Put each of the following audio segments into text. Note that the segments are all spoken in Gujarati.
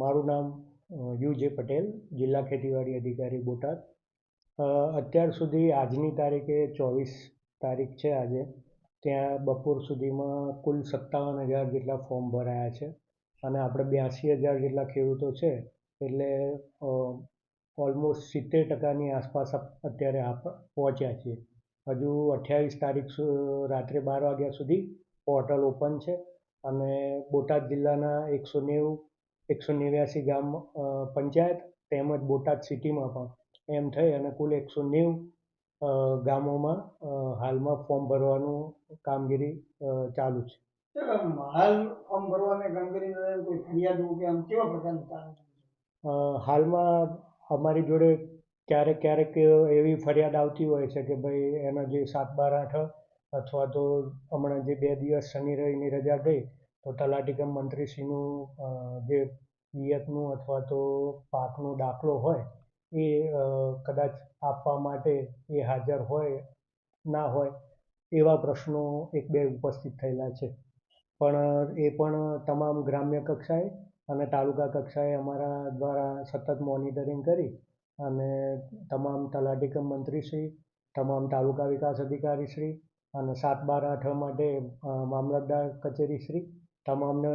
મારું નામ યુ પટેલ, જિલ્લા ખેતીવાડી અધિકારી, બોટાદ. અત્યાર સુધી આજની તારીખે ચોવીસ તારીખ છે આજે. ત્યાં બપોર સુધીમાં કુલ સત્તાવન હજાર જેટલા ફોર્મ ભરાયા છે અને આપણે બ્યાસી હજાર જેટલા ખેડૂતો છે એટલે ઓલમોસ્ટ સિત્તેર ટકાની આસપાસ અત્યારે આપ, પહોંચ્યા છીએ. હજુ અઠ્યાવીસ તારીખ રાત્રે બાર વાગ્યા સુધી પોર્ટલ ઓપન છે. અને બોટાદ જિલ્લાના એકસો નેવું એકસો નેવ્યાસી ગામ પંચાયત તેમજ બોટાદ સિટીમાં પણ એમ થઈ અને કુલ એકસો નેવું ગામોમાં હાલમાં ફોર્મ ભરવાનું કામગીરી ચાલુ છે. હાલ ફોર્મ ભરવાની કામગીરી કોઈ ફરિયાદો કે આમ કેવા પ્રકારનું હાલમાં અમારી જોડે ક્યારેક ક્યારેક એવી ફરિયાદ આવતી હોય છે કે ભાઈ એના જે સાત બાર આઠ અથવા તો હમણાં જે બે દિવસ શનિ રવિની રજા ગઈ તો તલાટીકમ મંત્રીશ્રીનું જે પિયતનું અથવા તો પાકનો દાખલો હોય, એ કદાચ આપવા માટે એ હાજર હોય, ના હોય, એવા પ્રશ્નો એક બે ઉપસ્થિત થયેલા છે. પણ એ પણ તમામ ગ્રામ્ય કક્ષાએ અને તાલુકા કક્ષાએ અમારા દ્વારા સતત મોનિટરિંગ કરી અને તમામ તલાટીકમ મંત્રીશ્રી, તમામ તાલુકા વિકાસ અધિકારીશ્રી અને સાત બાર આઠ માટે મામલતદાર કચેરીશ્રી તમામને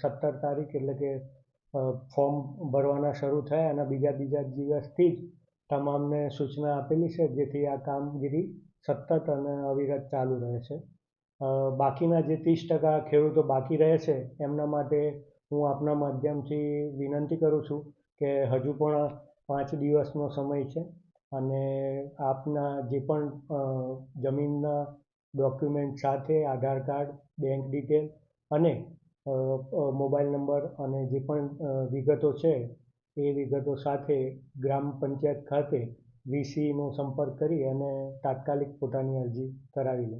સત્તર તારીખ એટલે કે ફોર્મ ભરવાના શરૂ થયા એના બીજા બીજા દિવસથી જ તમામને સૂચના આપેલી છે, જેથી આ કામગીરી સતત અને અવિરત ચાલુ રહે છે. બાકીના જે ત્રીસ ટકા ખેડૂતો બાકી રહે છે, એમના માટે હું આપના માધ્યમથી વિનંતી કરું છું કે હજુ પણ પાંચ દિવસનો સમય છે અને આપના જે પણ જમીનના ડોક્યુમેન્ટ સાથે આધાર કાર્ડ, બેંક ડિટેલ અને મોબાઈલ નંબર અને જે પણ વિગતો છે, એ વિગતો સાથે ગ્રામ પંચાયત ખાતે વીસીનો સંપર્ક કરી અને તાત્કાલિક પોતાની અરજી કરાવી લે.